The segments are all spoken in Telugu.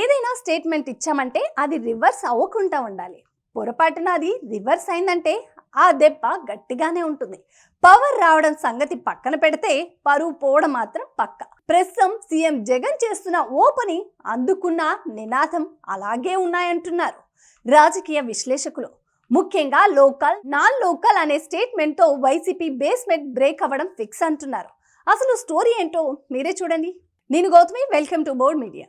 ఏదైనా స్టేట్మెంట్ ఇచ్చామంటే అది రివర్స్ అవ్వకుండా ఉండాలి. పొరపాటున అది రివర్స్ అయిందంటే ఆ దెబ్బ గట్టిగానే ఉంటుంది. పవర్ రావడం సంగతి పక్కన పెడితే పరువు పోవడం మాత్రం పక్క. ప్రస్తుతం సీఎం జగన్ చేస్తున్న ఓపెని అందుకున్న నినాదం అలాగే ఉన్నాయంటున్నారు రాజకీయ విశ్లేషకులు. ముఖ్యంగా లోకల్ నాన్ లోకల్ అనే స్టేట్మెంట్తో వైసీపీ బేస్మెంట్ బ్రేక్ అవ్వడం ఫిక్స్ అంటున్నారు. అసలు స్టోరీ ఏంటో మీరే చూడండి. నేను Gautami welcome to board media.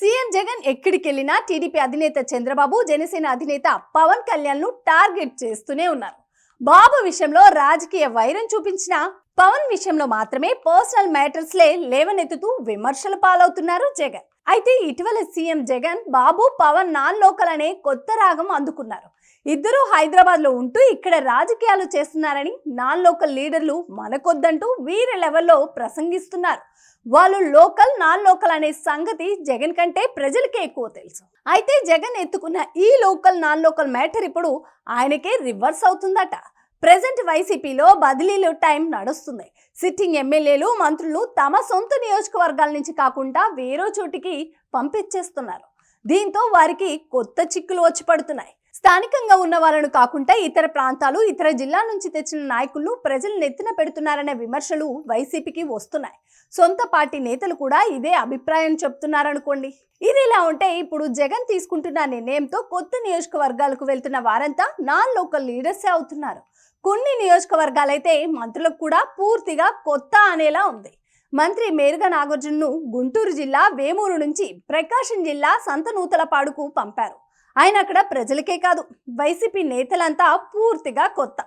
CM Jagan ఎక్కడికి వెళ్ళినా టీడీపీ అధినేత చంద్రబాబు జనసేన అధినేత పవన్ కళ్యాణ్ను టార్గెట్ చేస్తూనే ఉన్నారు. బాబు విషయంలో రాజకీయ వైరం చూపించిన పవన్ విషయంలో మాత్రమే పర్సనల్ మ్యాటర్స్ లే లేవనెత్తుతూ విమర్శల పాలవుతున్నారు జగన్. అయితే ఇటీవల CM Jagan Babu Pawan non local అనే కొత్త రాగం అందుకున్నారు. ఇద్దరూ హైదరాబాద్లో ఉంటూ ఇక్కడ రాజకీయాలు చేస్తున్నారని నాన్ లోకల్ లీడర్లు మనకొద్దంటూ వీరి లెవెల్లో ప్రసంగిస్తున్నారు. వాళ్ళు లోకల్ నాన్ లోకల్ అనే సంగతి జగన్ కంటే ప్రజలకే ఎక్కువ తెలుసు. అయితే జగన్ ఎత్తుకున్న ఈ లోకల్ నాన్ లోకల్ మ్యాటర్ ఇప్పుడు ఆయనకే రివర్స్ అవుతుందట. ప్రజెంట్ వైసీపీలో బదిలీలు టైం నడుస్తుంది. సిట్టింగ్ ఎమ్మెల్యేలు మంత్రులు తమ సొంత నియోజకవర్గాల నుంచి కాకుండా వేరే చోటికి పంపించేస్తున్నారు. దీంతో వారికి కొత్త చిక్కులు వచ్చి పడుతున్నాయి. స్థానికంగా ఉన్న వాళ్ళను కాకుండా ఇతర ప్రాంతాలు ఇతర జిల్లా నుంచి తెచ్చిన నాయకులు ప్రజలు నెత్తిన పెడుతున్నారనే విమర్శలు వైసీపీకి వస్తున్నాయి. సొంత పార్టీ నేతలు కూడా ఇదే అభిప్రాయం చెప్తున్నారనుకోండి. ఇది ఇలా ఉంటే ఇప్పుడు జగన్ తీసుకుంటున్న నిర్ణయంతో కొత్త నియోజకవర్గాలకు వెళ్తున్న వారంతా నాన్ లోకల్ లీడర్సే అవుతున్నారు. కొన్ని నియోజకవర్గాలైతే మంత్రులకు కూడా పూర్తిగా కొత్త అనేలా ఉంది. మంత్రి మేరుగ నాగార్జునను గుంటూరు జిల్లా వేమూరు నుంచి ప్రకాశం జిల్లా సంతనూతలపాడుకు పంపారు. ఆయన అక్కడ ప్రజలకే కాదు వైసీపీ నేతలంతా పూర్తిగా కొత్త.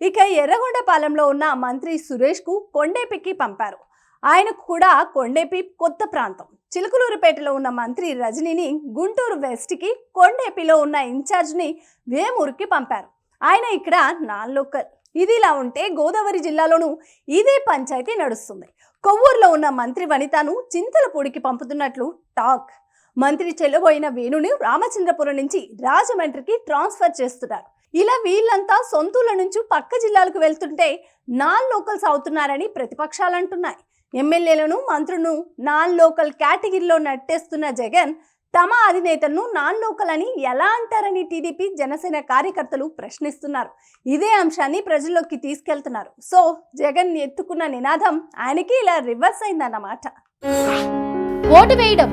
ఇక ఎర్రగొండపాలెంలో ఉన్న మంత్రి సురేష్కు కొండేపికి పంపారు. ఆయనకు కూడా కొండేపి కొత్త ప్రాంతం. చిలుకలూరుపేటలో ఉన్న మంత్రి రజనీని గుంటూరు వెస్ట్కి కొండేపిలో ఉన్న ఇన్ఛార్జ్ని వేమూరుకి పంపారు. ఆయన ఇక్కడ నాన్ లోకల్. ఇది ఇలా ఉంటే గోదావరి జిల్లాలోనూ ఇదే పంచాయతీ నడుస్తుంది. కొవ్వూరులో ఉన్న మంత్రి వనితను చింతలపూడికి పంపుతున్నట్లు టాక్. మంత్రి చెల్లబోయిన వేణుని రామచంద్రపురం నుంచి రాజమండ్రికి ట్రాన్స్ఫర్ చేస్తున్నారు. ఇలా వీళ్ళంతా సొంతూళ్ళ నుంచి పక్క జిల్లాలకు వెళ్తుంటే నాన్ లోకల్స్ అవుతున్నారని ప్రతిపక్షాలు అంటున్నాయి. ఎమ్మెల్యేలను మంత్రులను నాన్ లోకల్ కేటగిరీలో నట్టేస్తున్న జగన్ తమ అధినేతలను నాన్ లోకల్ అని ఎలా అంటారని టీడీపీ జనసేన కార్యకర్తలు ప్రశ్నిస్తున్నారు. ఇదే అంశాన్ని ప్రజల్లోకి తీసుకెళ్తున్నారు. సో జగన్ ఎత్తుకున్న నినాదం ఆయనకి ఇలా రివర్స్ అయిందన్నమాట. ఓటు వేయడం